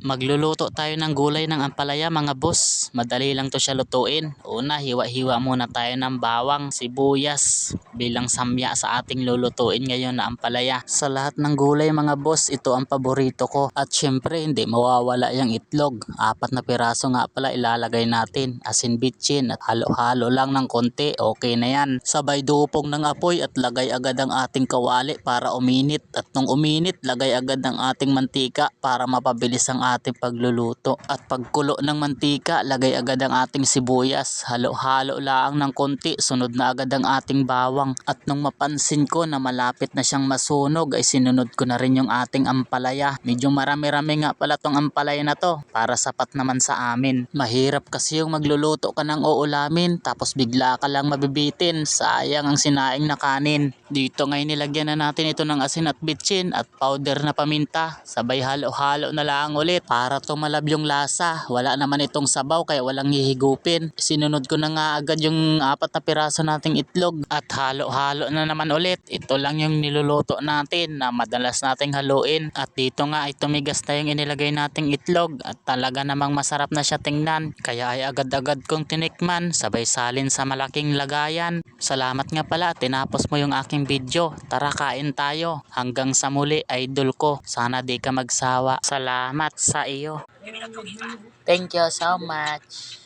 Magluluto tayo ng gulay ng ampalaya mga boss. Madali lang to siya lutuin. Una, hiwa-hiwa muna tayo ng bawang, sibuyas bilang samya sa ating lulutuin ngayon na ampalaya. Sa lahat ng gulay mga boss, ito ang paborito ko. At syempre, hindi mawawala yung itlog. Apat na piraso nga pala ilalagay natin. Asin bitchin at halo-halo lang ng konti. Okay na yan. Sabay dupong ng apoy at lagay agad ang ating kawali para uminit. At nung uminit, lagay agad ang ating mantika para mapabilis ang ating pagluluto. At pagkulo ng mantika, lagay agad ang ating sibuyas. Halo-halo lang ng konti, sunod na agad ang ating bawang. At nung mapansin ko na malapit na siyang masunog, ay sinunod ko na rin yung ating ampalaya. Medyo marami-rami nga pala tong ampalaya na to para sapat naman sa amin. Mahirap kasi yung magluluto ka ng uulamin tapos bigla ka lang mabibitin. Sayang ang sinaing na kanin. Dito ngayon nilagyan na natin ito ng asin at bitchin at powder na paminta. Sabay halo-halo na lang ulit para tumalab yung lasa. Wala naman itong sabaw kaya walang hihigupin. Sinunod ko na nga agad yung apat na piraso nating itlog at halo-halo na naman ulit. Ito lang yung niluluto natin na madalas nating haluin. At dito nga ay tumigas na yung inilagay nating itlog at talaga namang masarap na siya tingnan. Kaya ay agad-agad kong tinikman sabay salin sa malaking lagayan. Salamat nga pala tinapos mo yung aking video. Tara kain tayo. Hanggang sa muli idol ko. Sana di ka magsawa. Salamat sa iyo. Thank you so much.